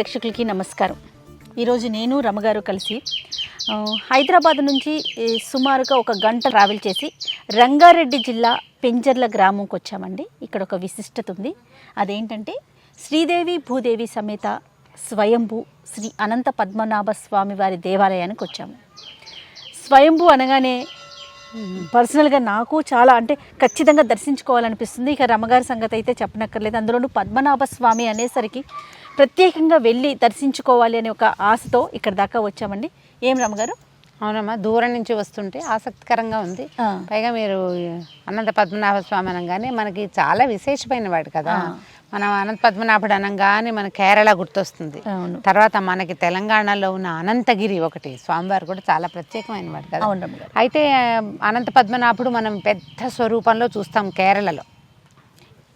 ప్రేక్షకులకి నమస్కారం. ఈరోజు నేను రమగారు కలిసి హైదరాబాద్ నుంచి సుమారుగా ఒక గంట ట్రావెల్ చేసి రంగారెడ్డి జిల్లా పెంజర్ల గ్రామంకి వచ్చామండి. ఇక్కడ ఒక విశిష్టత ఉంది. అదేంటంటే శ్రీదేవి భూదేవి సమేత స్వయంభూ శ్రీ అనంత పద్మనాభ స్వామి వారి దేవాలయానికి వచ్చాము. స్వయంభూ అనగానే పర్సనల్గా నాకు చాలా అంటే ఖచ్చితంగా దర్శించుకోవాలనిపిస్తుంది. ఇక రమగారి సంగతి అయితే చెప్పనక్కర్లేదు. అందులోనూ పద్మనాభ స్వామి అనేసరికి ప్రత్యేకంగా వెళ్ళి దర్శించుకోవాలి అనే ఒక ఆశతో ఇక్కడ దాకా వచ్చామండి. ఏం రమగారు అవునమ్మా దూరం నుంచి వస్తుంటే ఆసక్తికరంగా ఉంది. పైగా మీరు అనంత పద్మనాభ స్వామి అనగానే మనకి చాలా విశేషమైన వాడు కదా. మనం అనంత పద్మనాభుడు అనగానే మన కేరళ గుర్తొస్తుంది. అవును. తర్వాత మనకి తెలంగాణలో ఉన్న అనంతగిరి ఒకటి స్వామివారు కూడా చాలా ప్రత్యేకమైన వాడు కదా. అయితే అనంత పద్మనాభుడు మనం పెద్ద స్వరూపంలో చూస్తాం కేరళలో.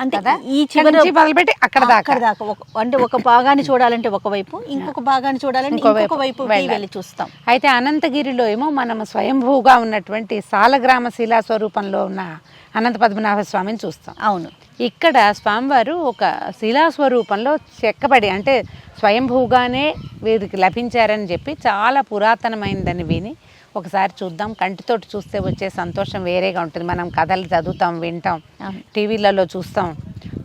అంటే ఈ చివరి మొదలుపెట్టి అక్కడ దాకా. దాకా. ఒక- అంటే ఒక భాగాన్ని చూడాలంటే ఒకవైపు ఇంకొక భాగాన్ని చూడాలంటే ఇంకో ఇంకొక వైపు వైపు. వెళ్ళి చూస్తాం. అయితే అనంతగిరిలో ఏమో మనం స్వయంభూగా ఉన్నటువంటి సాలగ్రామ శిలా స్వరూపంలో ఉన్న అనంత పద్మనాభ స్వామిని చూస్తాం. అవును. ఇక్కడ స్వామివారు ఒక శిలా స్వరూపంలో చెక్కబడి అంటే స్వయంభూగానే వీరికి లభించారని చెప్పి చాలా పురాతనమైందని విని ఒకసారి చూద్దాం. కంటితోటి చూస్తే వచ్చే సంతోషం వేరేగా ఉంటుంది. మనం కథలు చదువుతాం వింటాం. టీవీలలో చూస్తాం.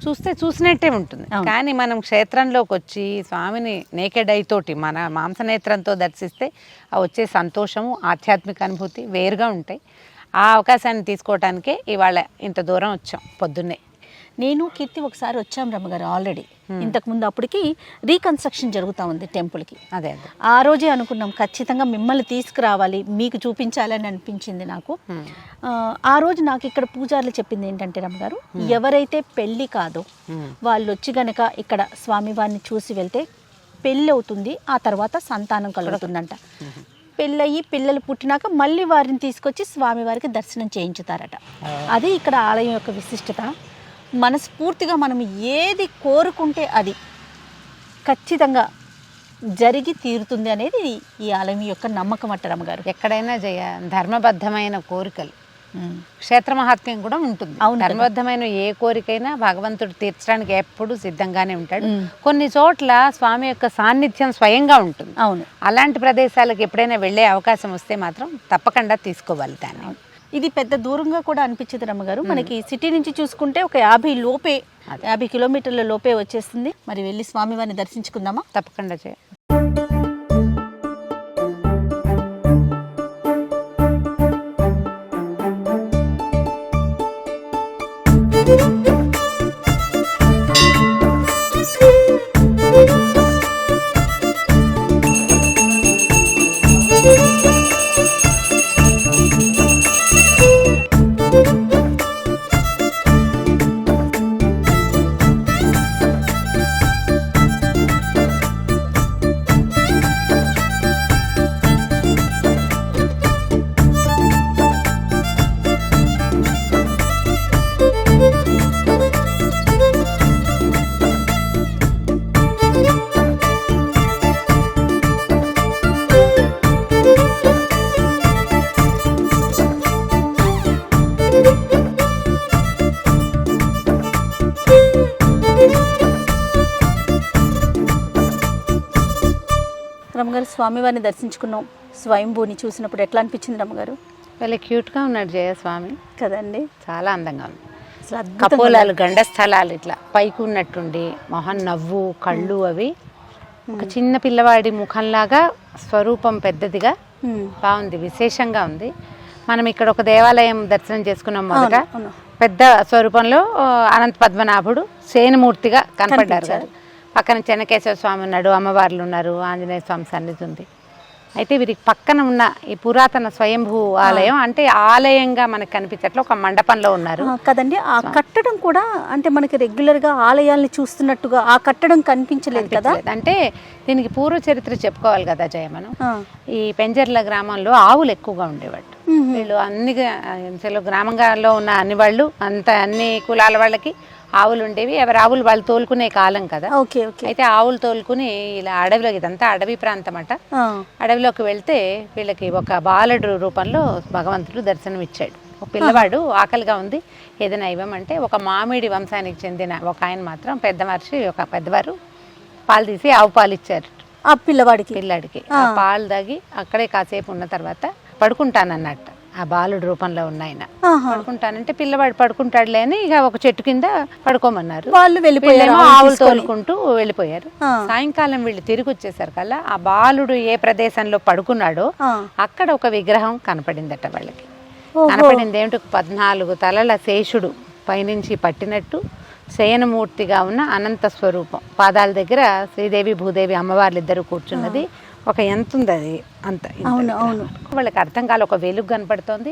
చూస్తే చూసినట్టే ఉంటుంది. కానీ మనం క్షేత్రంలోకి వచ్చి స్వామిని నేకెడ్ ఐ తోటి మన మాంసనేత్రంతో దర్శిస్తే ఆ వచ్చే సంతోషము ఆధ్యాత్మిక అనుభూతి వేరుగా ఉంటాయి. ఆ అవకాశాన్ని తీసుకోవటానికే ఇవాళ ఇంత దూరం వచ్చాం పొద్దున్నే. నేను కీర్తి ఒకసారి వచ్చాం రమ్మగారు ఆల్రెడీ. ఇంతకు ముందు అప్పటికి రీకన్స్ట్రక్షన్ జరుగుతూ ఉంది టెంపుల్కి. అదే ఆ రోజే అనుకున్నాం ఖచ్చితంగా మిమ్మల్ని తీసుకురావాలి మీకు చూపించాలని అనిపించింది నాకు. ఆ, రోజు నాకు ఇక్కడ పూజారులు చెప్పింది ఏంటంటే రమ్మగారు ఎవరైతే పెళ్ళి కాదో. వాళ్ళు వచ్చి గనక ఇక్కడ స్వామివారిని చూసి వెళ్తే పెళ్ళి అవుతుంది ఆ తర్వాత సంతానం కలుగుతుందంట. పెళ్ళయి పిల్లలు పుట్టినాక మళ్ళీ వారిని తీసుకొచ్చి స్వామివారికి దర్శనం చేయించుతారట. అది ఇక్కడ ఆలయం యొక్క విశిష్టత. మనస్ఫూర్తిగా మనం ఏది కోరుకుంటే అది ఖచ్చితంగా జరిగి తీరుతుంది అనేది ఈ ఆలయం యొక్క నమ్మకం అట్ట ఎక్కడైనా జయ ధర్మబద్ధమైన కోరికలు. క్షేత్ర మహాత్మ్యం కూడా ఉంటుంది. ధర్మబద్ధమైన ఏ కోరికైనా భగవంతుడు తీర్చడానికి ఎప్పుడు సిద్ధంగానే ఉంటాడు. కొన్ని చోట్ల స్వామి యొక్క సాన్నిధ్యం స్వయంగా ఉంటుంది. అవును. అలాంటి ప్రదేశాలకు ఎప్పుడైనా వెళ్ళే అవకాశం వస్తే మాత్రం తప్పకుండా తీసుకోవాలి దాన్ని. ఇది పెద్ద దూరంగా కూడా అనిపించదు రమ్మగారు. మనకి సిటీ నుంచి చూసుకుంటే ఒక యాభై లోపే యాభై కిలోమీటర్ల లోపే వచ్చేస్తుంది. మరి వెళ్ళి స్వామివారిని దర్శించుకుందామా? తప్పకుండా చేయ స్వామివారిని దర్శించుకున్నాం. స్వయంభూని చూసినప్పుడు ఎట్లా అనిపించింది రమ్మగారు? చాలా క్యూట్గా ఉన్నాడు జయ స్వామి. కదండి. చాలా అందంగా ఉంది. కపోలాలు గండ స్థలాలు ఇట్లా పైకి ఉన్నట్టుండి మొహం నవ్వు కళ్ళు అవి. ఒక చిన్న పిల్లవాడి ముఖంలాగా స్వరూపం పెద్దదిగా. బాగుంది విశేషంగా ఉంది. మనం ఇక్కడ ఒక దేవాలయం దర్శనం చేసుకున్నాం మొదట. పెద్ద స్వరూపంలో అనంత పద్మనాభుడు సేనుమూర్తిగా కనపడ్డారు కదా పక్కన చెన్నకేశవ స్వామి ఉన్నాడు అమ్మవార్లు ఉన్నారు ఆంజనేయ స్వామి సన్నిధి ఉంది అయితే వీరికి పక్కన ఉన్న ఈ పురాతన స్వయంభూ ఆలయం అంటే ఆలయంగా మనకు కనిపించట్లే ఒక మండపంలో ఉన్నారు కదండి ఆ కట్టడం కూడా అంటే మనకి రెగ్యులర్గా ఆలయాల్ని చూస్తున్నట్టుగా ఆ కట్టడం కనిపించలేదు కదా. అంటే దీనికి పూర్వ చరిత్ర చెప్పుకోవాలి కదా జయ మనం. ఈ పెంజర్ల గ్రామంలో ఆవులు ఎక్కువగా ఉండేవాళ్ళు మ్మ్. వీళ్ళు అన్ని గ్రామంలో ఉన్న అన్ని వాళ్ళు అంత అన్ని కులాల వాళ్ళకి ఆవులు ఉండేవి. ఎవరి ఆవులు వాళ్ళు తోలుకునే కాలం కదా. Okay okay. అయితే ఆవులు తోలుకుని ఇలా అడవిలో ఇదంతా అడవి ప్రాంతం అట అడవిలోకి వెళ్తే వీళ్ళకి ఒక బాలుడు రూపంలో భగవంతుడు దర్శనం ఇచ్చాడు ఒక పిల్లవాడు ఆకలిగా ఉంది. ఏదైనా ఇవ్వమంటే ఒక మామిడి వంశానికి చెందిన ఒక ఆయన మాత్రం పెద్ద మనిషి ఒక పెద్దవారు పాలు తీసి ఆవు పాలు ఇచ్చారు. ఆ పిల్లవాడికి? పిల్లాడికి. ఆ పాలు తాగి అక్కడే కాసేపు ఉన్న తర్వాత పడుకుంటానన్నట్టు. ఆ బాలుడు రూపంలో ఉన్న ఆయన ఆహా. పడుకుంటానంటే పిల్లవాడు పడుకుంటాడులే అని ఇక ఒక చెట్టు కింద పడుకోమన్నారు వాళ్ళు వెళ్ళిపోయారు ఆవులు. తోలుకుంటూ వెళ్ళిపోయారు. సాయంకాలం వీళ్ళు తిరిగి వచ్చేసరి కల్లా ఆ బాలుడు ఏ ప్రదేశంలో పడుకున్నాడో. అక్కడ ఒక విగ్రహం కనపడిందట వాళ్ళకి. కనపడింది ఏమిటి పద్నాలుగు తలల శేషుడు పైనుంచి పట్టినట్టు శయనమూర్తిగా ఉన్న అనంత స్వరూపం పాదాల దగ్గర శ్రీదేవి భూదేవి అమ్మవార్లు ఇద్దరు కూర్చున్నది ఒక ఎంత ఉంది అది అంత అవును. అవును. వాళ్ళకి అర్థం కాలే ఒక వెలుగు కనపడుతోంది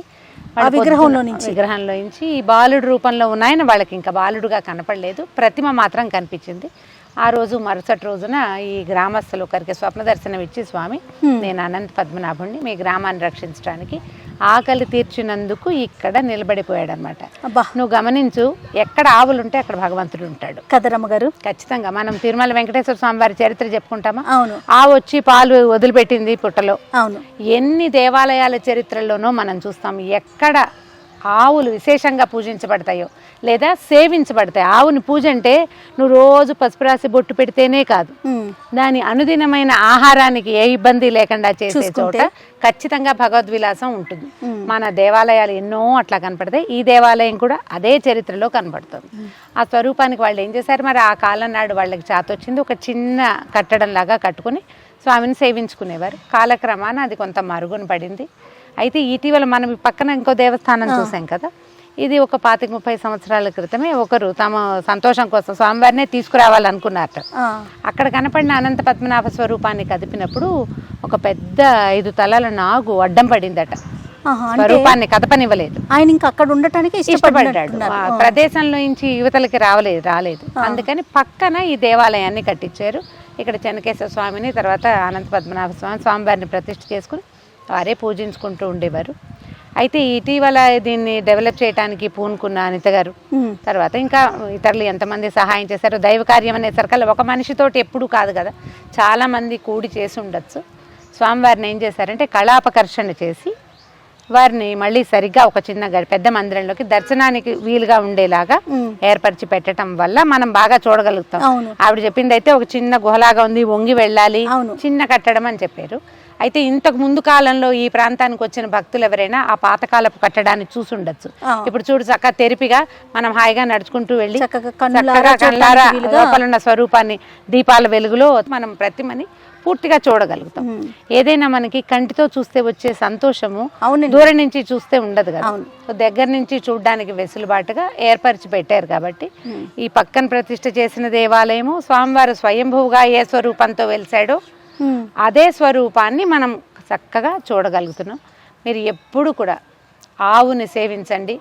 విగ్రహంలో నుంచి. విగ్రహంలో నుంచి ఈ బాలుడు రూపంలో ఉన్నాయని వాళ్ళకి ఇంకా బాలుడుగా కనపడలేదు. ప్రతిమ మాత్రం కనిపించింది. ఆ రోజు మరుసటి రోజున ఈ గ్రామస్తులు ఒకరికి స్వప్న దర్శనం ఇచ్చి స్వామి నేను అనంత పద్మనాభుణ్ణి మీ గ్రామాన్ని రక్షించడానికి ఆకలి తీర్చినందుకు ఇక్కడ నిలబడిపోయాడు అనమాట నువ్వు గమనించు ఎక్కడ ఆవులు ఉంటే అక్కడ భగవంతుడు ఉంటాడు. కదరమ్మ గారు. ఖచ్చితంగా మనం తిరుమల వెంకటేశ్వర స్వామి వారి చరిత్ర చెప్పుకుంటామా? అవును. ఆవు వచ్చి పాలు వదిలిపెట్టింది పుట్టలో. అవును. ఎన్ని దేవాలయాల చరిత్రలోనో మనం చూస్తాం ఎక్కడ ఆవులు విశేషంగా పూజించబడతాయో లేదా సేవించబడతాయి. ఆవుని పూజ అంటే నువ్వు రోజు పసుపు రాసి బొట్టు పెడితేనే కాదు. దాని అనుదినమైన ఆహారానికి ఏ ఇబ్బంది లేకుండా చేసే చోట ఖచ్చితంగా భగవద్విలాసం ఉంటుంది. మన దేవాలయాలు ఎన్నో అట్లా కనపడతాయి. ఈ దేవాలయం కూడా అదే చరిత్రలో కనపడుతుంది ఆ స్వరూపానికి వాళ్ళు ఏం చేశారు? మరి ఆ కాలం నాడు వాళ్ళకి చేత వచ్చింది. ఒక చిన్న కట్టడం లాగా కట్టుకుని స్వామిని సేవించుకునేవారు. కాలక్రమాన అది కొంత మరుగున పడింది. అయితే ఇటీవల మనం పక్కన ఇంకో దేవస్థానం చూసాం కదా. ఇది ఒక పాతిక ముప్పై సంవత్సరాల క్రితమే ఒకరు తమ సంతోషం కోసం స్వామివారినే తీసుకురావాలనుకున్నారట. అక్కడ కనపడిన అనంత పద్మనాభ స్వరూపాన్ని కదిపినప్పుడు ఒక పెద్ద ఐదు తలల నాగు అడ్డం పడిందట. స్వరూపాన్ని కదపనివ్వలేదు. ఆయన ఇంకా అక్కడ ఉండటానికి ఇష్టపడ్డాడు. ప్రదేశంలో నుంచి యువతలకి రావలేదు రాలేదు. అందుకని పక్కన ఈ దేవాలయాన్ని కట్టించారు. ఇక్కడ చెన్నకేశ్వర స్వామిని తర్వాత అనంత పద్మనాభ స్వామి స్వామివారిని ప్రతిష్ఠ చేసుకుని వారే పూజించుకుంటూ ఉండేవారు అయితే ఇటీవల దీన్ని డెవలప్ చేయడానికి పూనుకున్న అనిత గారు. తర్వాత ఇంకా ఇతరులు ఎంతమంది సహాయం చేశారు దైవ కార్యం అనేసరికల్లా ఒక మనిషితోటి ఎప్పుడు కాదు కదా చాలా మంది కూడి చేసి ఉండొచ్చు స్వామివారిని ఏం చేశారంటే కళాపకర్షణ చేసి వారిని మళ్ళీ సరిగ్గా ఒక చిన్న పెద్ద మందిరంలోకి దర్శనానికి వీలుగా ఉండేలాగా. ఏర్పరిచి పెట్టడం వల్ల మనం బాగా చూడగలుగుతాం ఆవిడ చెప్పింది అయితే ఒక చిన్న గుహలాగా ఉంది వంగి వెళ్ళాలి. చిన్న కట్టడం అని చెప్పారు అయితే ఇంతకు ముందు కాలంలో ఈ ప్రాంతానికి వచ్చిన భక్తులు ఎవరైనా ఆ పాతకాలపు కట్టడాన్ని చూసి ఉండొచ్చు ఆ. ఇప్పుడు చూడు చక్కగా తెరిపిగా మనం హాయిగా నడుచుకుంటూ వెళ్ళి చక్కగా కళ్ళారా స్వరూపాన్ని దీపాల వెలుగులో మనం ప్రతిమని పూర్తిగా చూడగలుగుతాం. ఏదైనా మనకి కంటితో చూస్తే వచ్చే సంతోషము దూరం నుంచి చూస్తే ఉండదు కదా దగ్గర నుంచి చూడడానికి వెసులుబాటుగా ఏర్పరిచి పెట్టారు కాబట్టి. ఈ పక్కన ప్రతిష్ఠ చేసిన దేవాలయము స్వామివారు స్వయంభువుగా ఏ స్వరూపంతో వెలిసాడో. అదే స్వరూపాన్ని మనం చక్కగా చూడగలుగుతున్నాం మీరు ఎప్పుడు కూడా ఆవుని సేవించండి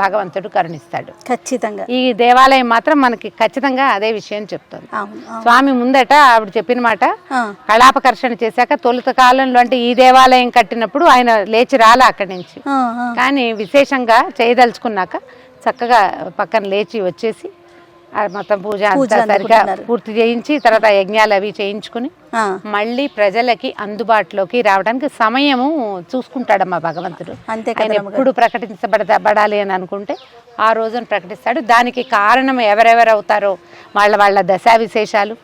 భగవంతుడు కరుణిస్తాడు ఖచ్చితంగా ఈ దేవాలయం మాత్రం మనకి ఖచ్చితంగా అదే విషయం చెప్తుంది. స్వామి ముందట ఆవిడ చెప్పిన మాట. కళాపకర్షణ చేశాక తొలుత కాలంలో అంటే ఈ దేవాలయం కట్టినప్పుడు ఆయన లేచి రాలా అక్కడి నుంచి. కానీ విశేషంగా చేయదలుచుకున్నాక చక్కగా పక్కన లేచి వచ్చేసి మొత్తం పూజ పూజ సరిగా. పూర్తి చేయించి తర్వాత యజ్ఞాలు అవి చేయించుకుని. మళ్ళీ ప్రజలకి అందుబాటులోకి రావడానికి సమయము చూసుకుంటాడమ్మా భగవంతుడు. అంతే ఆయన కదా ఎప్పుడు ప్రకటించబడతా పడాలి అని అనుకుంటే ఆ రోజున ప్రకటిస్తాడు. దానికి కారణం ఎవరెవరు అవుతారో వాళ్ళ వాళ్ళ దశా విశేషాలు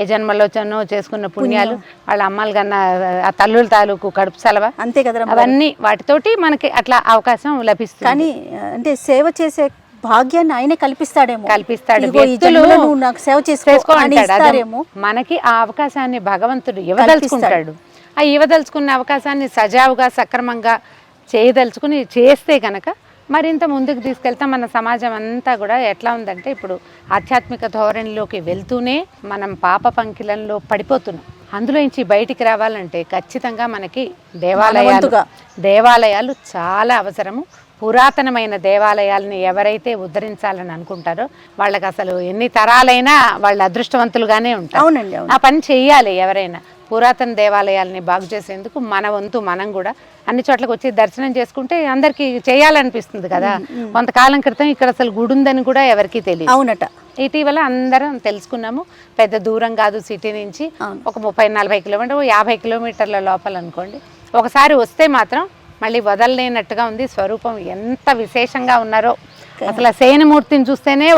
ఏ జన్మలో చేసుకున్న పుణ్యాలు వాళ్ళ అమ్మలు కన్నా ఆ తల్లుల తాలూకు కడుపు సెలవ అంతే కదరా అవన్నీ వాటితోటి మనకి అట్లా అవకాశం లభిస్తుంది. కానీ అంటే సేవ చేసే భాగ్యాన్ని ఆయనే కల్పిస్తాడేమో. కల్పిస్తాడు. నువ్వు నాకు సేవ చేసుకో చేసుకో అని అంటాడు అదే ఇస్తారేమో. మనకి ఆ అవకాశాన్ని భగవంతుడు ఇవ్వదలుచుకుంటాడు. ఆ ఇవ్వదలుచుకున్న అవకాశాన్ని సజావుగా సక్రమంగా చేయదలుచుకుని చేస్తే గనక మరింత ముందుకు తీసుకెళ్తాం మన సమాజం అంతా కూడా ఎట్లా ఉందంటే ఇప్పుడు ఆధ్యాత్మిక ధోరణిలోకి వెళ్తూనే మనం పాప పంకిలంలో పడిపోతున్నాం. అందులోంచి బయటికి రావాలంటే ఖచ్చితంగా మనకి దేవాలయాలు. దేవాలయాలు చాలా అవసరము. పురాతనమైన దేవాలయాలని ఎవరైతే ఉద్ధరించాలని అనుకుంటారో వాళ్ళకి అసలు ఎన్ని తరాలైనా వాళ్ళ అదృష్టవంతులుగానే ఉంటారు. అవునండి అవును. ఆ పని చెయ్యాలి ఎవరైనా. పురాతన దేవాలయాల్ని బాగు చేసేందుకు మన వంతు మనం కూడా అన్ని చోట్లకి వచ్చి దర్శనం చేసుకుంటే అందరికీ చేయాలనిపిస్తుంది కదా. కొంతకాలం క్రితం ఇక్కడ అసలు గుడి ఉందని కూడా ఎవరికీ తెలియదు. అవునట. ఇటీవల అందరం తెలుసుకున్నాము. పెద్ద దూరం కాదు సిటీ నుంచి. ఒక ముప్పై నలభై కిలోమీటర్ యాభై కిలోమీటర్ల లోపల అనుకోండి ఒకసారి వస్తే మాత్రం మళ్ళీ వదలలేనట్టుగా ఉంది స్వరూపం. ఎంత విశేషంగా ఉన్నారో. అసలు ఆ సేనమూర్తిని చూస్తేనే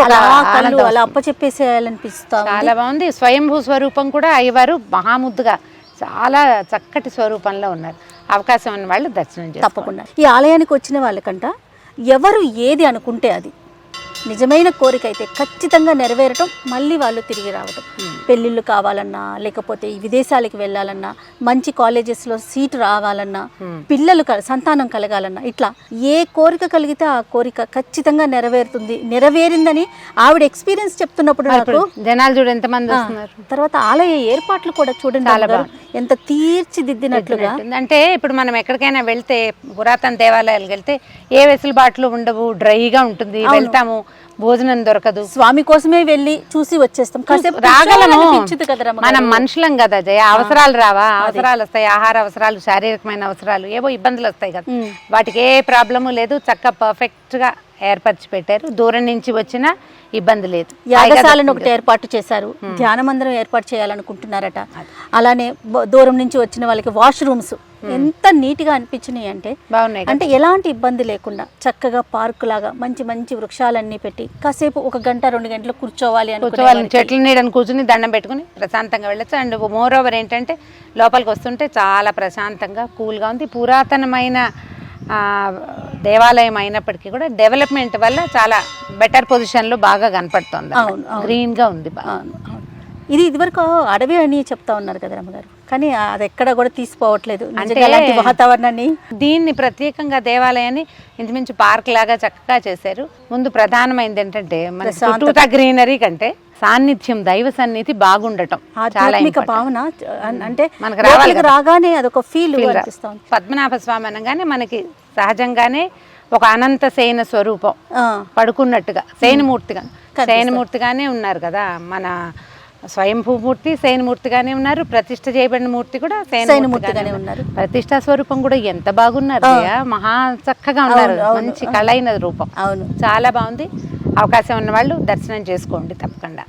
అప్పచెప్పేసేయాలనిపిస్తా ఉంది. చాలా బాగుంది. స్వయంభూ స్వరూపం కూడా అయ్యవారు మహాముద్దుగా చాలా చక్కటి స్వరూపంలో ఉన్నారు. అవకాశం ఉన్న వాళ్ళు దర్శనం చేస్తారు తప్పకుండా. ఈ ఆలయానికి వచ్చిన వాళ్ళకంట ఎవరు ఏది అనుకుంటే అది. నిజమైన కోరిక అయితే ఖచ్చితంగా నెరవేరటం మళ్ళీ వాళ్ళు తిరిగి రావటం. పెళ్ళిళ్ళు కావాలన్నా లేకపోతే విదేశాలకు వెళ్ళాలన్నా మంచి కాలేజెస్లో సీటు రావాలన్నా పిల్లలు సంతానం కలగాలన్నా ఇట్లా ఏ కోరిక కలిగితే ఆ కోరిక ఖచ్చితంగా నెరవేరుతుంది. నెరవేరిందని ఆవిడ ఎక్స్పీరియన్స్ చెప్తున్నప్పుడు నాకు జనాలు చూడు ఎంతమంది తర్వాత ఆలయ ఏర్పాట్లు కూడా చూడండి. ఎంత తీర్చిదిద్దినట్లుగా. అంటే ఇప్పుడు మనం ఎక్కడికైనా వెళ్తే పురాతన దేవాలయాలకు వెళ్తే ఏ వెసులుబాట్లు ఉండవు డ్రైగా ఉంటుంది. వెళ్తాము. భోజనం దొరకదు. స్వామి కోసమే వెళ్ళి చూసి వచ్చేస్తాం. కాసేపు రాగలము. మనం మనుషులం కదా జయ. అవసరాలు రావా? అవసరాలు వస్తాయి. ఆహార అవసరాలు శారీరకమైన అవసరాలు ఏవో ఇబ్బందులు వస్తాయి కదా. వాటికి ఏ ప్రాబ్లము లేదు. చక్కగా పర్ఫెక్ట్గా ఏర్పరిచి పెట్టారు. దూరం నుంచి వచ్చినా ఇబ్బంది లేదు. యాగశాలను ఒకటి ఏర్పాటు చేశారు. ధ్యాన మందిరం ఏర్పాటు చేయాలనుకుంటున్నారట. అలానే దూరం నుంచి వచ్చిన వాళ్ళకి వాష్ రూమ్స్ ఎంత నీట్గా అనిపించినాయి అంటే బాగున్నాయి అంటే ఎలాంటి ఇబ్బంది లేకుండా చక్కగా పార్కు లాగా మంచి మంచి వృక్షాలన్నీ పెట్టి కాసేపు ఒక గంట రెండు గంటలు కూర్చోవాలి కూర్చోవాలి చెట్ల నీడని కూర్చుని దండం పెట్టుకుని ప్రశాంతంగా వెళ్ళొచ్చు. అండ్ మోర్ ఓవర్ ఏంటంటే లోపలికి వస్తుంటే చాలా ప్రశాంతంగా కూల్గా ఉంది. పురాతనమైన దేవాలయం అయినప్పటికీ కూడా డెవలప్మెంట్ వల్ల చాలా బెటర్ పొజిషన్లో బాగా కనపడుతుంది. గ్రీన్గా ఉంది బాగా. ఇది ఇదివరకు అడవి అని చెప్తా ఉన్నారు కదా రమ్మగారు? కానీ అది ఎక్కడ కూడా తీసిపోవట్లేదు. అలాంటి వాతావరణాన్ని దీన్ని ప్రత్యేకంగా దేవాలయాన్ని ఇంచుమించు పార్క్ లాగా చక్కగా చేశారు. ముందు ప్రధానమైనది ఏంటంటే మన చుట్టూతా గ్రీనరీ కంటే సాన్నిధ్యం దైవ సన్నిధి బాగుండటం చాలా ఆధ్యాత్మిక. భావన అంటే మనకు రావాలి రాగానే అదొక ఫీల్ పద్మనాభ స్వామి అనగానే మనకి సహజంగానే ఒక అనంత సేన స్వరూపం పడుకున్నట్టుగా శయనమూర్తిగా శయనమూర్తిగానే ఉన్నారు కదా మన స్వయంభూమూర్తి శయనమూర్తిగానే ఉన్నారు. ప్రతిష్ఠ చేయబడిన మూర్తి కూడా శయనమూర్తిగానే ఉన్నారు. ప్రతిష్ఠా స్వరూపం కూడా ఎంత బాగున్నారు. మహా చక్కగా ఉన్నారు. మంచి కళైన రూపం. అవును. చాలా బాగుంది. అవకాశం ఉన్న వాళ్ళు దర్శనం చేసుకోండి తప్పకుండా.